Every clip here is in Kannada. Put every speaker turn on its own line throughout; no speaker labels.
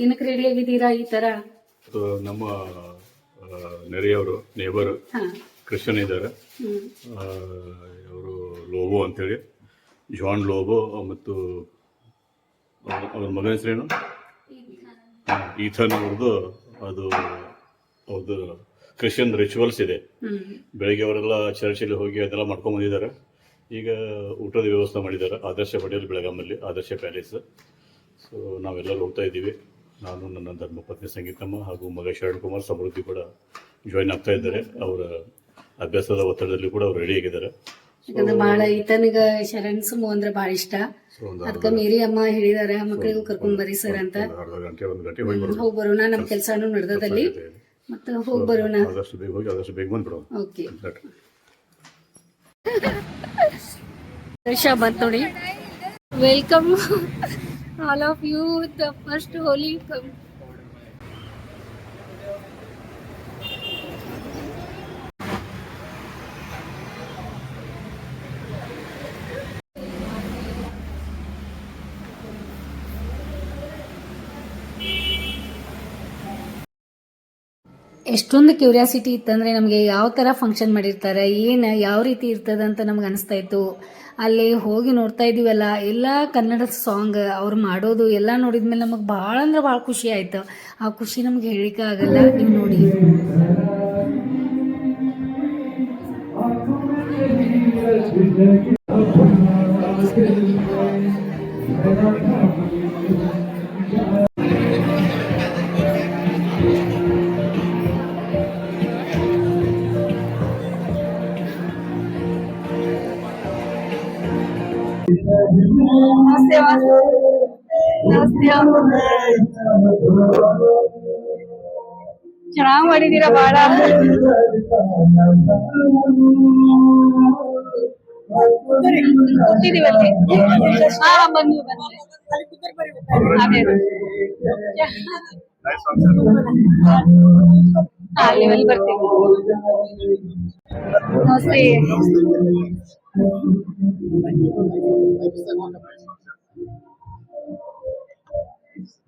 ಏನಕ್ಕೆ ರೆಡಿ ಆಗಿದ್ದೀರಾ ಈ ತರ?
ನಮ್ಮ ನೆರೆಯವರು ನೇಬರ್
ಕ್ರಿಶ್ಚನ್
ಕ್ರಿಶ್ಚಿಯನ್ ಇದ್ದಾರೆ. ಅವರು ಲೋಬೋ ಅಂತೇಳಿ. ಜಾನ್ ಲೋಬೋ ಮತ್ತು ಅವ್ರ ಮಗನ ಹೆಸರೇನು ಈಥನ್ ಅವ್ರದ್ದು ಅದು ಅವ್ರದ್ದು ಕ್ರಿಶ್ಚಿಯನ್ ರಿಚುವಲ್ಸ್ ಇದೆ. ಬೆಳಿಗ್ಗೆ ಅವರೆಲ್ಲ ಚರ್ಚಲ್ಲಿ ಹೋಗಿ ಅದೆಲ್ಲ ಮಾಡ್ಕೊಂಡು ಬಂದಿದ್ದಾರೆ. ಈಗ ಊಟದ ವ್ಯವಸ್ಥೆ ಮಾಡಿದ್ದಾರೆ. ಆದರ್ಶ ಪಟೇಲ್ ಬೆಳಗಾಮಲ್ಲಿ ಆದರ್ಶ ಪ್ಯಾಲೇಸ್. ಸೊ ನಾವೆಲ್ಲರೂ ಹೋಗ್ತಾ ಇದ್ದೀವಿ. ನಾನು ನನ್ನ ಧರ್ಮಪತ್ನಿ ಸಂಗೀತಮ್ಮ ಹಾಗೂ ಮಗ ಶರಣ್ ಕುಮಾರ್ ಸಮೃದ್ಧಿ ಕೂಡ ಜಾಯಿನ್ ಆಗ್ತಾ ಇದ್ದಾರೆ. ಅವರ ಅಭ್ಯಾಸದ ಒತ್ತಡದಲ್ಲಿ ಕೂಡ ಅವ್ರು ರೆಡಿ ಆಗಿದ್ದಾರೆ.
ಯಾಕಂದ್ರೆ ಬಹಳ ಈತನಿಗ ಶರಣ್ ಸುಮು ಅಂದ್ರೆ ಬಹಳ ಇಷ್ಟ. ಅದಕ್ಕೆ ಮೇರಿ ಅಮ್ಮ ಹೇಳಿದಾರೆ ಮಕ್ಕಳಿಗೂ ಕರ್ಕೊಂಡ್ ಬರ್ರಿ ಸರ್ ಅಂತ.
ಹೋಗಿ ಬರೋಣ.
ನಮ್ ಕೆಲ್ಸಾನು ನಡೆದದಲ್ಲಿ. ಮತ್ತೆ ಹೋಗಿ ಬರೋಣ.
ಆದಷ್ಟು ಬೇಗ ಹೋಗಿ ಆದಷ್ಟು ಬೇಗ ಬಂದ್ಬಿಡೋಣ
ಓಕೆ. ಬಂತ್ ನೋಡಿ. Welcome all of you the first holy ಎಷ್ಟೊಂದು ಕ್ಯೂರಿಯಾಸಿಟಿ ಇತ್ತಂದ್ರೆ ನಮಗೆ ಯಾವ ಥರ ಫಂಕ್ಷನ್ ಮಾಡಿರ್ತಾರೆ, ಏನು, ಯಾವ ರೀತಿ ಇರ್ತದೆ ಅಂತ ನಮ್ಗೆ ಅನಿಸ್ತಾ ಇತ್ತು. ಅಲ್ಲಿ ಹೋಗಿ ನೋಡ್ತಾ ಇದೀವಲ್ಲ, ಎಲ್ಲ ಕನ್ನಡ ಸಾಂಗ್ ಅವ್ರು ಮಾಡೋದು ಎಲ್ಲ ನೋಡಿದ್ಮೇಲೆ ನಮಗೆ ಭಾಳ ಅಂದ್ರೆ ಭಾಳ ಖುಷಿ ಆಯ್ತು. ಆ ಖುಷಿ ನಮ್ಗೆ ಹೇಳಿಕೆ ಆಗಲ್ಲ. ನೀವು ನೋಡಿ. ಚೆನ್ನಾಗಿ ಮಾಡಿದೀರಾ ಭಾಳ ಕೂತಿದೀವಲ್ಲಿ ಹಾ ಬನ್ನಿ ಬನ್ನಿ ಅದೇ ಹಾ ಅಲ್ಲಿ ಬರ್ತೀವಿ ನಮಸ್ತೆ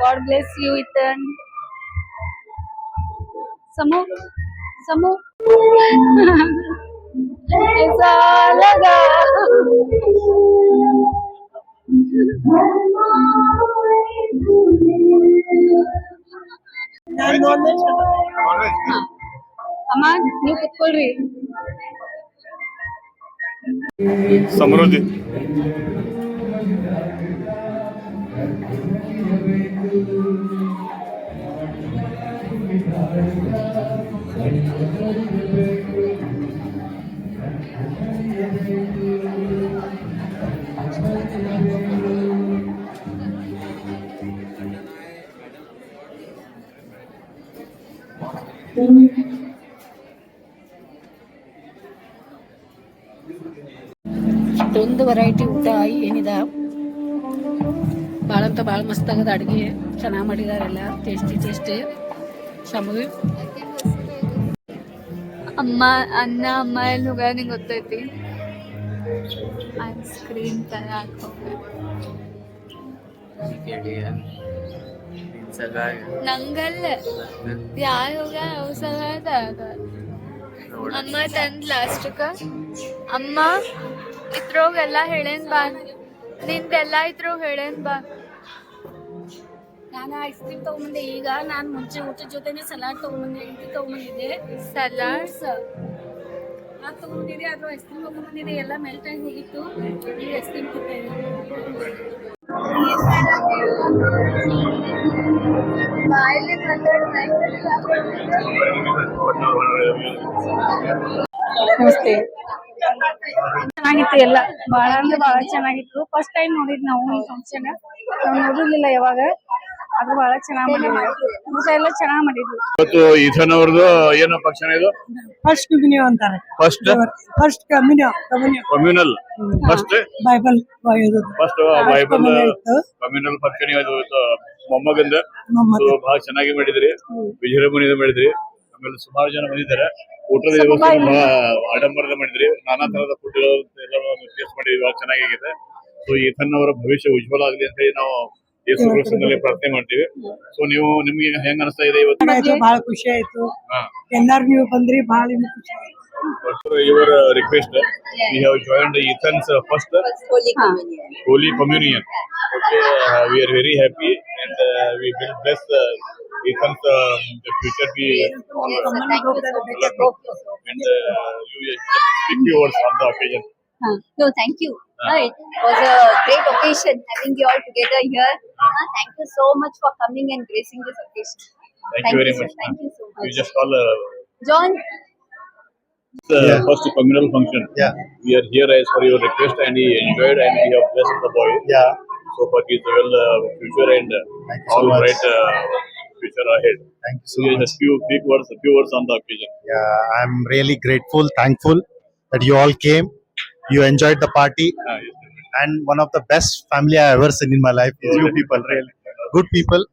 God bless you, Ethan. Samu, Samu. कैसा लगा अमान न्यू बोल
रही समृद्धि
ಇಷ್ಟೊಂದು ವೆರೈಟಿ ಊಟ ಏನಿದೆ? ಭಾಳ ಅಂತ ಭಾಳ ಮಸ್ತ್ ಆಗದ ಅಡುಗೆ. ಚೆನ್ನಾಗಿ ಮಾಡಿದಾರೆಲ್ಲ ಟೇಸ್ಟಿ ಟೇಸ್ಟಿ ಶಮು
ಅಮ್ಮ ಅನ್ನ ಅಮ್ಮ ಎಲ್ಲಿ ನಿಂಗೆ ಗೊತ್ತೈತಿ ಐಸ್ ಕ್ರೀಮ್ ತರ ನಂಗಲ್ಲ ಯಾರು ಹೋಗ್ಯಾರ ಅವ್ರ ಅಮ್ಮ ತಂದ್ ಲಾಸ್ಟಕ್ಕ ಅಮ್ಮ ಇದ್ರೋಗೆಲ್ಲ ಹೇಳೇನ್ ಬಾ ನಿಂದೆಲ್ಲ ಇದ್ರು ಹೇಳೇನ್ ಬಾ
ನಾನು ಐಸ್ ಕ್ರೀಮ್ ತಗೊಂಬಂದೆ. ಈಗ ನಾನು ಮುಂಚೆ ಊಟದ ಜೊತೆನೆ ಸಲಾಡ್ ತಗೊಂಬಂದೆ ಇದು ತಗೊಂಬಂದಿದ್ದೆ.
ಸಲಾಡ್
ಅದು ತಗೊಂಡಿದ್ದೆ ಅದು ಐಸ್ ಕ್ರೀಮ್ ತಗೊಂಬಂದಿದೆ ಎಲ್ಲ ಮೆಲ್ಟ್ ಆಗಿ ಹೋಗಿತ್ತು. ಈಗ ಐಸ್ ಕ್ರೀಮ್ ನಮಸ್ತೆ. ಚೆನ್ನಾಗಿತ್ತು ಎಲ್ಲ. ಬಹಳ ಅಂದ್ರೆ ಬಹಳ ಚೆನ್ನಾಗಿತ್ತು. ಫಸ್ಟ್ ಟೈಮ್ ನೋಡಿದ್ ನಾವು ಈ ಫಂಕ್ಷನ್ ನಾವು ನೋಡಿರ್ಲಿಲ್ಲ ಯಾವಾಗ. ಅದು ಬಹಳ ಚೆನ್ನಾಗಿ ಮಾಡಿದ್ವಿ ಊಟ ಎಲ್ಲ ಚೆನ್ನಾಗ್ ಮಾಡಿದ್ವಿ
ಇವತ್ತು ಈಥನ್ ಅವ್ರದ್ದು ಏನೋ ಫಂಕ್ಷನ್ ಇದು?
ಫಸ್ಟ್ ಕಮ್ಯುನಿಯೋ ಅಂತಾರೆ.
First
first communion communion
communal first
bible ಇದು. First bible.
ಕಮ್ಯುನಲ್ ಫಂಕ್ಷನ್ ಇವತ್ತು ಮೊಮ್ಮಗಂದ. ಬಹಳ ಚೆನ್ನಾಗಿ ಮಾಡಿದ್ರಿ. ವಿಜೃಂಭಣೆಯಿಂದ ಮಾಡಿದ್ರಿ. ಆಮೇಲೆ ಸುಮಾರು ಜನ ಬಂದಿದ್ದಾರೆ. ಊಟದ ವ್ಯವಸ್ಥೆ ಆಡಂಬರದ ಮಾಡಿದ್ರಿ. ನಾನಾ ತರಹದ ಫುಡ್ ಎಲ್ಲ ಟೇಸ್ಟ್ ಮಾಡಿದ್ವಿ. ಬಹಳ ಚೆನ್ನಾಗಿದೆ ಸೊ ಈಥನ್ ಅವರ ಭವಿಷ್ಯ ಉಜ್ವಲ ಆಗಲಿ ಅಂತ ಹೇಳಿ ನಾವು ಯೇಸು ಕ್ರಿಸ್ತನಲ್ಲಿ ಪ್ರಾರ್ಥನೆ ಮಾಡ್ತೀವಿ ಸೊ ನೀವು ನಿಮ್ಗೆ ಹೆಂಗ್ ಅನಿಸ್ತಾ ಇದೆ ಇವತ್ತು
ಆಯ್ತು ಬಹಳ ಖುಷಿ ಆಯ್ತು
ಹಾ.
ಎಲ್ಲಾರು ನೀವು ಬಂದ್ರಿ ಬಹಳ ನಿಮ್ಗೆ ಖುಷಿ ಆಯ್ತು
For your uh, request, we have joined Ethan's uh, first
Holy Communion.
Holy Communion. Okay, uh, we are very happy and uh, we will bless uh, Ethan's uh, the future be
Thank you so much.
and uh, you will just speak few words on the occasion.
No, thank you. Uh, it was a great occasion having you all together here. Uh, thank you so much for coming and gracing this occasion.
Thank, you very
sir.
much.
Thank you so much.
You
much.
just call uh,
John,
the first communal function.
Yeah.
We are here as for your request and he enjoyed and we have blessed the boy.
Yeah,
So for his well uh, future and uh,
Thank you so
all bright uh, future ahead.
thank you
So
so
yeah,
much.
just few big words, few words on the occasion.
Yeah, I'm really grateful, thankful that you all came. You enjoyed the party, and one of the best family I ever seen in my life is you people. Really good people,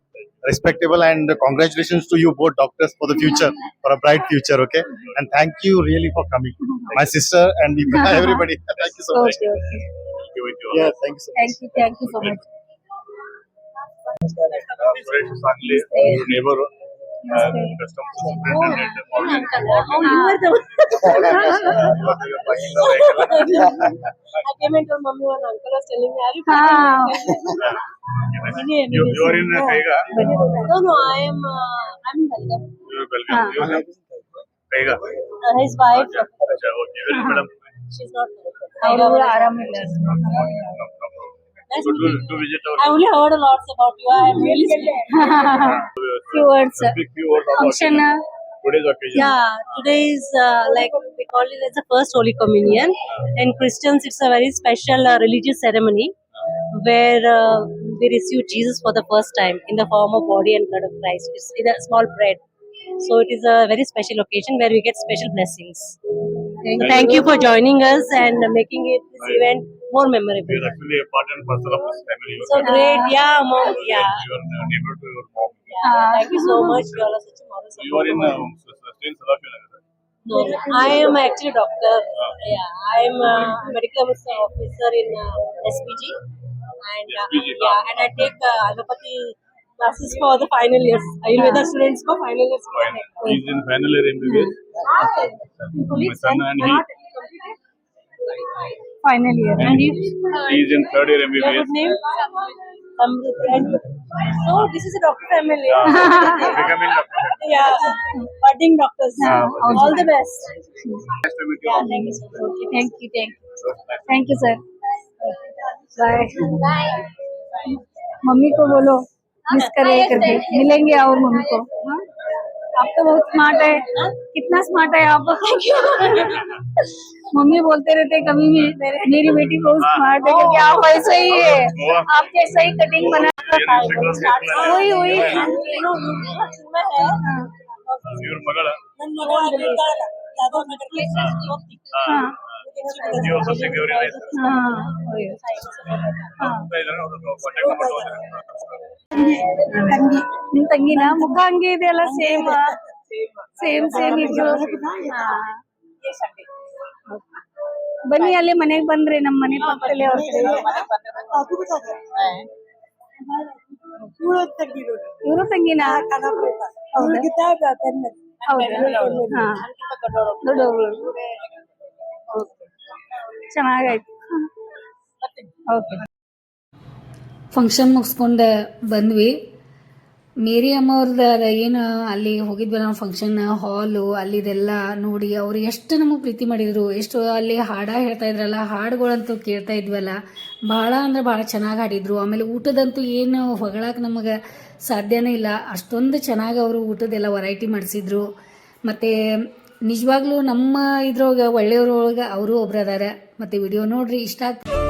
respectable, and congratulations to you both doctors for the future, for a bright future. Okay, and thank you really for coming. My sister and everybody, thank you so much.
Yeah,
thank you. So much. Thank you.
Thank you so much.
Fresh, Sangli, neighbor. Mummy और अंकल चलेंगे you are in uh, Kaiga?
No, no, I am. Uh, I'm in Belgaum.
You are Belgaum. You are Kaiga.
Uh, his wife.
Acha, okay. Well, madam.
She's not.
Kaiga. Aram.
So do, visit our
I only heard a lot about you. I am really
few words. Functional. few
words
uh, today's occasion.
Yeah, today is uh, like we call it as the first Holy Communion. In Christians, it's a very special uh, religious ceremony where uh, we receive Jesus for the first time in the form of body and blood of Christ. It's in a small bread. So it is a very special occasion where we get special blessings. So thank you for joining us and making it this event more
You
memorable.
are actually a part and parcel of this family.
So great, yeah, mom,
So
yeah.
You are neighbor to your mom.
Thank you so much. You are such a model
You are in uh, still Salafi
No, I am actually a doctor. Yeah, I am a medical officer in uh, SPG, and uh,
SPG,
yeah, and I take uh, allopathy classes for the final years. Ayurveda students go final years.
Fine. He's in final year MBBS. My son and he.
Final year.
And, and
he, he's in third year MBBS.
Name? So this is a doctor family.
Becoming doctor.
Yeah, budding doctors.
Yeah,
All the best.
Nice to meet you.
Yeah, thank you, sir. Okay,
thank you, thank you. Thank you, sir. Bye. Bye. Mummy ko bolo. Miss करें करके मिलेंगे और मम्मी को। हाँ, आप तो बहुत स्मार्ट है। कितना स्मार्ट है आप। मम्मी बोलते रहते कभी भी मेरी बेटी बहुत स्मार्ट है क्योंकि आप वैसे ही है आप जैसे ही कटिंग बना वही वही। हाँ।
ನೀವು ತಂಗಿ
ನಿಮ್ ತಂಗಿನ ಮುಖ ಹಂಗೆ ಇದೆಯಲ್ಲ ಸೇಮ್ ಸೇಮ್ ಸೇಮ್ ಇದ್ರು ಬನ್ನಿ ಅಲ್ಲಿ ಮನೆಗೆ ಬಂದ್ರೆ ನಮ್ಮ ಮನೆ ಪಕ್ಕದಲ್ಲಿ ಅವ್ರ ಇವರು ತಂಗಿನ? ಹೌದಾ? ಚೆನ್ನಾಗಾಯ್ತು ಓಕೆ.
ಫಂಕ್ಷನ್ ಮುಗಿಸ್ಕೊಂಡು ಬಂದ್ವಿ. ಮೇರಿ ಅಮ್ಮ ಅವ್ರದ ಏನು ಅಲ್ಲಿ ಹೋಗಿದ್ವಿ ನಾವು ಫಂಕ್ಷನ್ ಹಾಲು ಅಲ್ಲಿದೆಲ್ಲ ನೋಡಿ ಅವ್ರು ಎಷ್ಟು ನಮಗೆ ಪ್ರೀತಿ ಮಾಡಿದ್ರು. ಎಷ್ಟು ಅಲ್ಲಿ ಹಾಡ ಹೇಳ್ತಾ ಇದ್ರಲ್ಲ ಹಾಡುಗಳಂತೂ ಕೇಳ್ತಾ ಇದ್ವಲ್ಲ. ಭಾಳ ಅಂದ್ರೆ ಭಾಳ ಚೆನ್ನಾಗಿ ಹಾಡಿದ್ರು. ಆಮೇಲೆ ಊಟದಂತೂ ಏನು ಹೊಗಳಕ್ಕೆ ನಮಗೆ ಸಾಧ್ಯನೇ ಇಲ್ಲ. ಅಷ್ಟೊಂದು ಚೆನ್ನಾಗಿ ಅವರು ಊಟದೆಲ್ಲ ವೆರೈಟಿ ಮಾಡಿಸಿದ್ರು. ಮತ್ತು ನಿಜವಾಗ್ಲೂ ನಮ್ಮ ಇದ್ರೊಳಗೆ ಒಳ್ಳೆಯವ್ರೊಳಗೆ ಅವರು ಒಬ್ರು ಅದಾರ ಮತ್ತು ವಿಡಿಯೋ ನೋಡ್ರಿ ಇಷ್ಟ ಆಗ್ತದೆ.